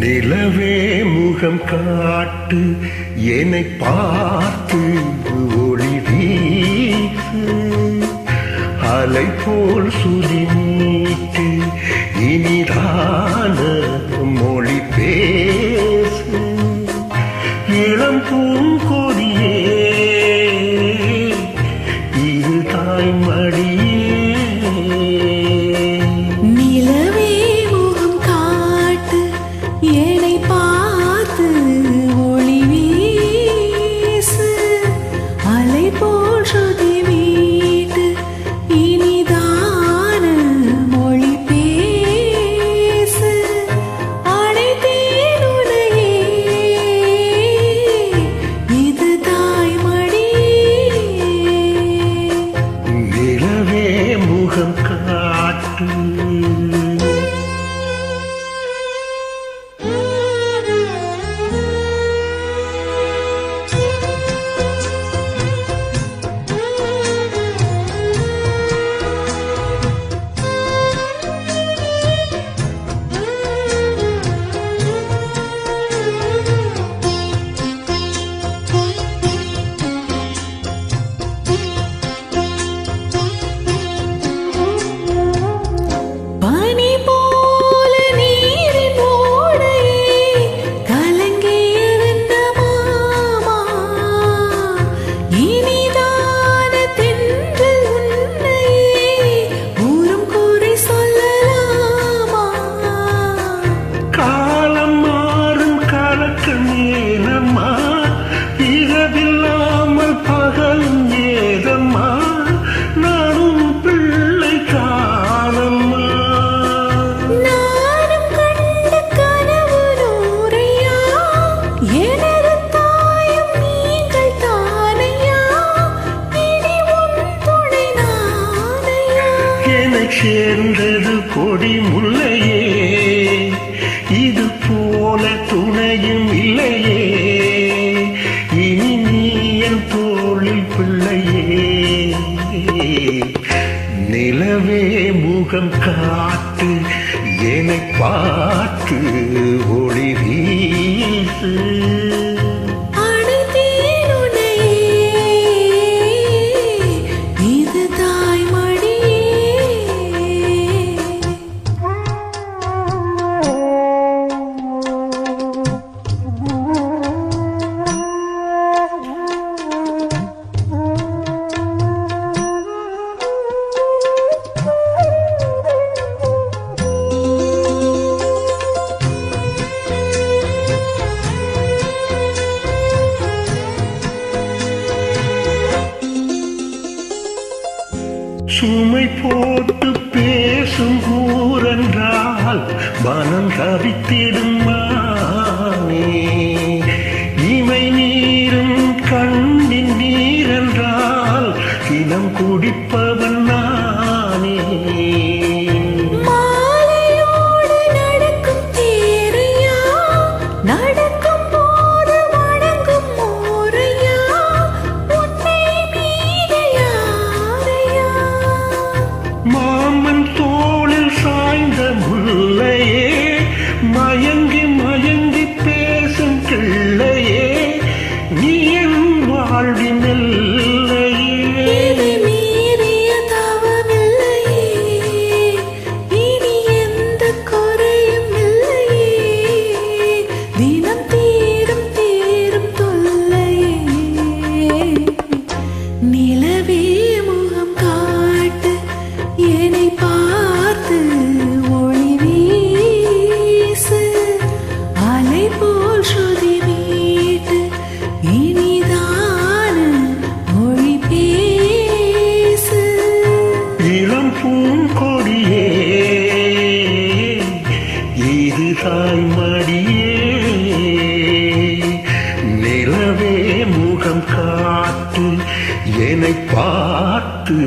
நிலவே முகம் காட்டு என்னை பார்த்து மாலை போல் சுதி நீட்டி இனிதான மொழி பேசு. இளம் பூ சேர்ந்தது கொடி முல்லையே. இது போல துணையும் இல்லையே. இனி நீ என் தோளில் பிள்ளையே. நிலவே முகம் காத்து என்னை பார்த்து ஒளி வீசு. சுமை போட்டு பேசும் கூறென்றால் வானம் தவித்திடும் மானே. இமை நீரும் கண்ணின் நீரென்றால் தினம் குடிப்பவன் நானே. நடக்கும் தேரையா நட வாழ்வினில் தாய் மடியே நிலவே முகம் காட்டு என்னை பார்த்து